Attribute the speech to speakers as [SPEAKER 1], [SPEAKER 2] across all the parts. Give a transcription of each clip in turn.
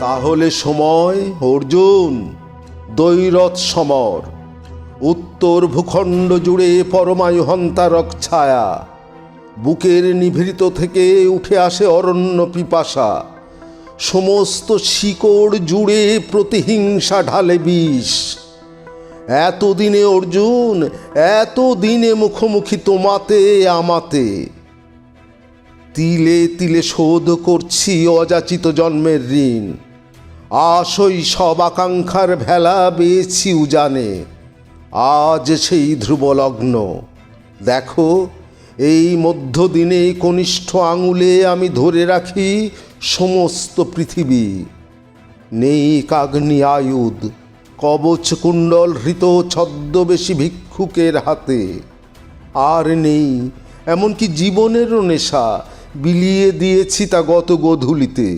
[SPEAKER 1] তাহলে সময়, অর্জুন দৈরথ সমর, উত্তর ভূখণ্ড জুড়ে পরমায়ু হন্তারক ছায়া, বুকের নিভৃত থেকে উঠে আসে অরণ্য পিপাসা, সমস্ত শিকড় জুড়ে প্রতিহিংসা ঢালে বিষ। এতদিনে অর্জুন এত দিনে মুখোমুখি তোমাতে, আমাতে। তিলে তিলে শোধ করছি অযাচিত জন্মের ঋণ। আসই সব আকাঙ্ক্ষার ভেলা বেয়েছি উজানে আজ সেই ধ্রুব লগ্ন দেখো, এই মধ্যদিনে কনিষ্ঠ আঙুলে আমি ধরে রাখি সমস্ত পৃথিবী। নেই কাগ্নি আয়ুধ, কবচ কুণ্ডল হৃত ছদ্মবেশী ভিক্ষুকের হাতে। আর নেই, এমনকি জীবনেরও নেশা বিলিয়ে দিয়েছি তা গত গোধূলিতে।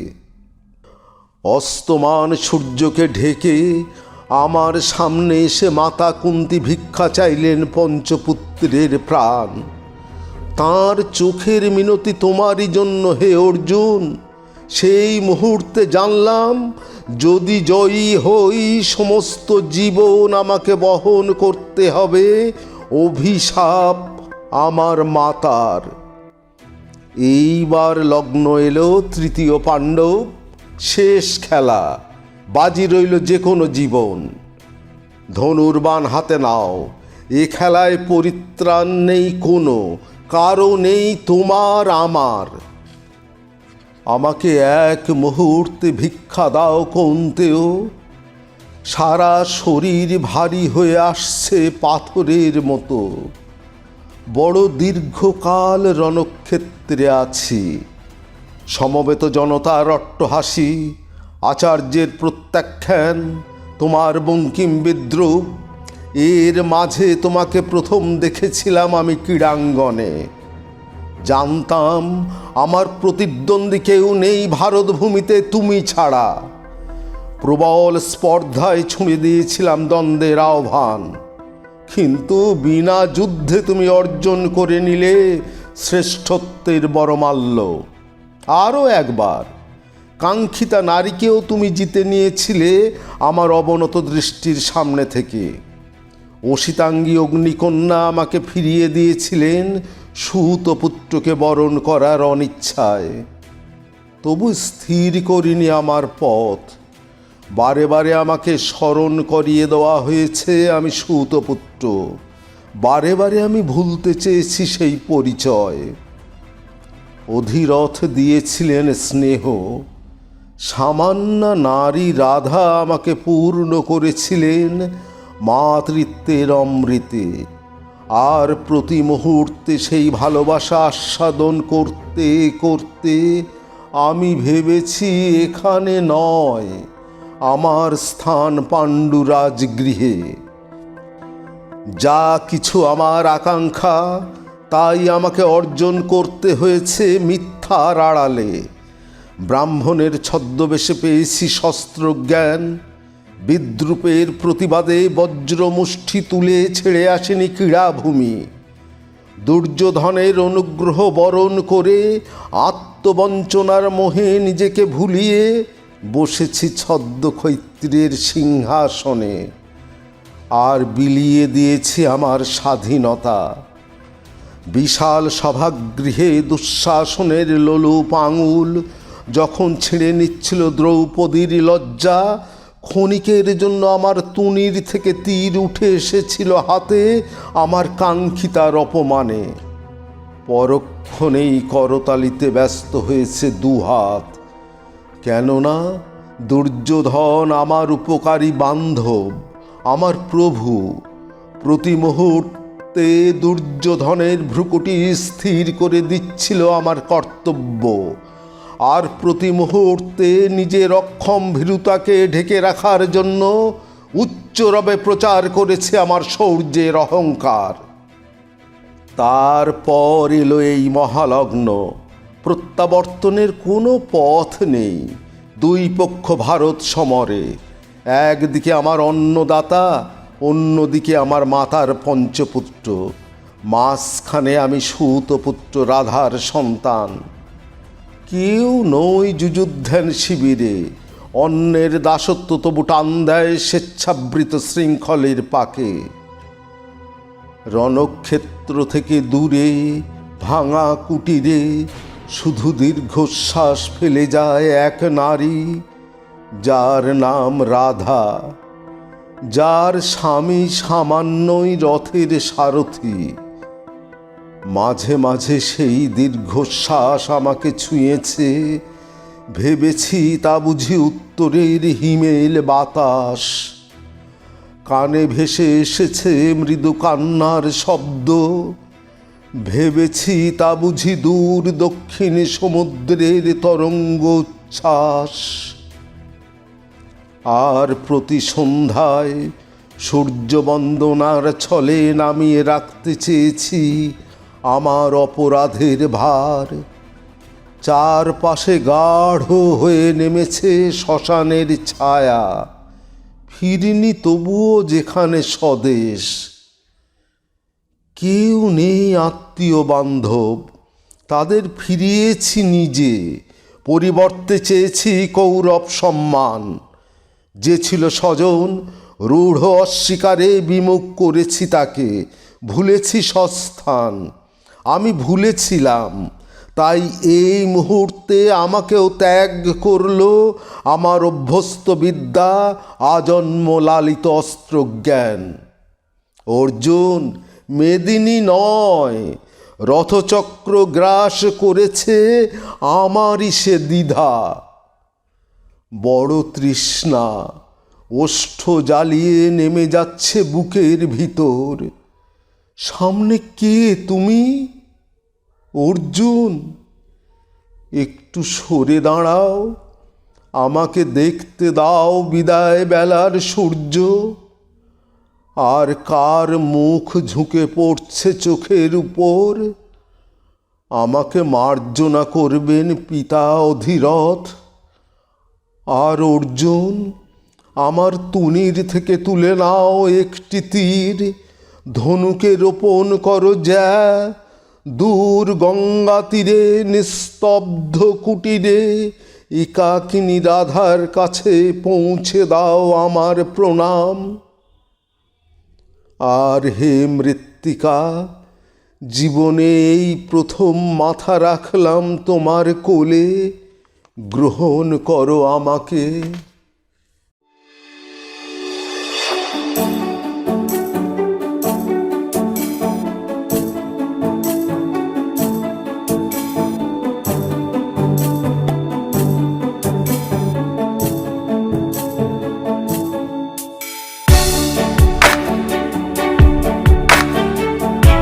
[SPEAKER 1] অস্তমান সূর্যকে ঢেকে আমার সামনে এসে মাতা কুন্তি ভিক্ষা চাইলেন পঞ্চপুত্রের প্রাণ। তার চোখের মিনতি তোমারই জন্য হে অর্জুন। সেই মুহূর্তে জানলাম, যদি জয়ী হই সমস্ত জীবন আমাকে বহন করতে হবে, অভিশাপ আমার মাতার। এইবার লগ্ন এলো তৃতীয় পাণ্ডব। শেষ খেলা। বাজি রইল যে কোনো জীবন। ধনুর্বাণ হাতে নাও। এ খেলায় পরিত্রাণ নেই কোনো, কারও নেই তোমার আমার। আমাকে এক মুহূর্তে ভিক্ষা দাও কৌন্তেও সারা শরীর ভারী হয়ে আসছে পাথরের মতো। বড় দীর্ঘকাল রণক্ষেত্রে আছি। সমবেত জনতার অট্টহাসি আচার্যের প্রত্যাখ্যান, তোমার বঙ্কিম বিদ্রুপ। এর মাঝে তোমাকে প্রথম দেখেছিলাম আমি ক্রীড়াঙ্গনে। জানতাম আমার প্রতিদ্বন্দ্বী কেউ নেই ভারতভূমিতে তুমি ছাড়া। প্রবল স্পর্ধায় ছুঁড়ে দিয়েছিলাম দ্বন্দ্বের আহ্বান। কিন্তু বিনা যুদ্ধে তুমি অর্জন করে নিলে শ্রেষ্ঠত্বের বড়মাল্য। আরও একবার। কাঙ্ক্ষিতা নারীকেও তুমি জিতে নিয়েছিলে আমার অবনত দৃষ্টির সামনে থেকে। অসিতাঙ্গী অগ্নিকন্যা আমাকে ফিরিয়ে দিয়েছিলেন সুতপুত্রকে বরণ করার অনিচ্ছায়। তবু স্থির করিনি আমার পথ। বারে বারে আমাকে স্মরণ করিয়ে দেওয়া হয়েছে আমি সুতপুত্র বারে বারে আমি ভুলতে চেয়েছি সেই পরিচয়। অধিরথ দিয়েছিলেন স্নেহ। সামান্য নারী রাধা আমাকে পূর্ণ করেছিলেন মাতৃত্বের অমৃতে। আর প্রতি মুহূর্তে সেই ভালোবাসা আস্বাদন করতে করতে আমি ভেবেছি এখানে নয়, আমার স্থান পাণ্ডুরাজ গৃহে যা কিছু আমার আকাঙ্ক্ষা তাই আমাকে অর্জন করতে হয়েছে মিথ্যার আড়ালে। ব্রাহ্মণের ছদ্মবেশে পেয়েছি শস্ত্র জ্ঞান। বিদ্রুপের প্রতিবাদে বজ্রমুষ্টি তুলে ছেড়ে আসেনি ক্রীড়াভূমি। দুর্যোধনের অনুগ্রহ বরণ করে আত্মবঞ্চনার মোহে নিজেকে ভুলিয়ে বসেছি ছদ্ম কৈত্রের সিংহাসনে। আর বিলিয়ে দিয়েছি আমার স্বাধীনতা। বিশাল সভাগৃহে দুঃশাসনের লোলুপ আঙুল যখন ছিঁড়ে নিচ্ছিল দ্রৌপদীর লজ্জা, ক্ষণিকের জন্য আমার তুনির থেকে তীর উঠে এসেছিল হাতে আমার কাঙ্ক্ষিতার অপমানে। পরক্ষণেই করতালিতে ব্যস্ত হয়েছে দুহাত কেননা দুর্যোধন আমার উপকারী বান্ধব, আমার প্রভু। প্রতি মুহূর্তে দুর্যোধনের ভ্রুকুটি স্থির করে দিচ্ছিল আমার কর্তব্য। আর প্রতি মুহূর্তে নিজের অক্ষম ভীরুতাকে ঢেকে রাখার জন্য উচ্চরবে প্রচার করেছে আমার শৌর্যের অহংকার। তারপর এলো এই মহালগ্ন। প্রত্যাবর্তনের কোনো পথ নেই। দুই পক্ষ ভারত সমরে। একদিকে আমার অন্নদাতা অন্যদিকে আমার মাতার পঞ্চপুত্র। মাঝখানে আমি সুতপুত্র রাধার সন্তান। কেউ নই যুযুদ্ধেন শিবিরে। অন্যের দাসত্ব তবু টান দেয় স্বেচ্ছাবৃত শৃঙ্খলের পাকে। রণক্ষেত্র থেকে দূরে, ভাঙা কুটিরে, শুধু দীর্ঘশ্বাস ফেলে যায় এক নারী, যার নাম রাধা। যার স্বামী সামান্যই রথের সারথি। মাঝে মাঝে সেই দীর্ঘশ্বাস আমাকে ছুঁয়েছে। ভেবেছি তা বুঝি উত্তরের হিমেল বাতাস। কানে ভেসে এসেছে মৃদু কান্নার শব্দ। ভেবেছি তা বুঝি দূর দক্ষিণ সমুদ্রের তরঙ্গ উচ্ছ্বাস আর প্রতি সন্ধ্যায় সূর্য বন্দনার ছলে নামিয়ে রাখতে চেয়েছি আমার অপরাধের ভার। চারপাশে গাঢ় হয়ে নেমেছে শ্মশানের ছায়া। ফিরিনি তবুও যেখানে স্বদেশ। কেউ নেই আত্মীয় বান্ধব তাদের ফিরিয়েছি নিজে। পরিবর্তে চেয়েছি কৌরব সম্মান। যে ছিল স্বজন, রূঢ় অস্বীকারে বিমুখ করেছি তাকে। ভুলেছি সস্থান, আমি ভুলেছিলাম। তাই এই মুহূর্তে আমাকেও ত্যাগ করল আমার অভ্যস্ত বিদ্যা, আজন্ম লালিত অস্ত্রজ্ঞান। অর্জুন, মেদিনী নয়, রথচক্র গ্রাস করেছে আমারই সে দ্বিধা। বড় তৃষ্ণা, ওষ্ঠ জ্বালিয়ে নেমে যাচ্ছে বুকের ভিতর। সামনে কে তুমি? অর্জুন, একটু সরে দাঁড়াও, আমাকে দেখতে দাও বিদায় বেলার সূর্য। আর কার মুখ ঝুঁকে পড়ছে চোখের উপর? আমাকে মার্জনা করবেন পিতা অধীরথ। আর অর্জুন, আমার তুনির থেকে তুলে নাও একটি তীর। ধনুকে রোপণ করো যা দূর গঙ্গা তীরে, নিস্তব্ধ কুটিরে। একাকিনী রাধার কাছে পৌঁছে দাও আমার প্রণাম। আর হে মৃত্তিকা, জীবনে এই প্রথম মাথা রাখলাম তোমার কোলে। গ্রহণ করো আমাকে।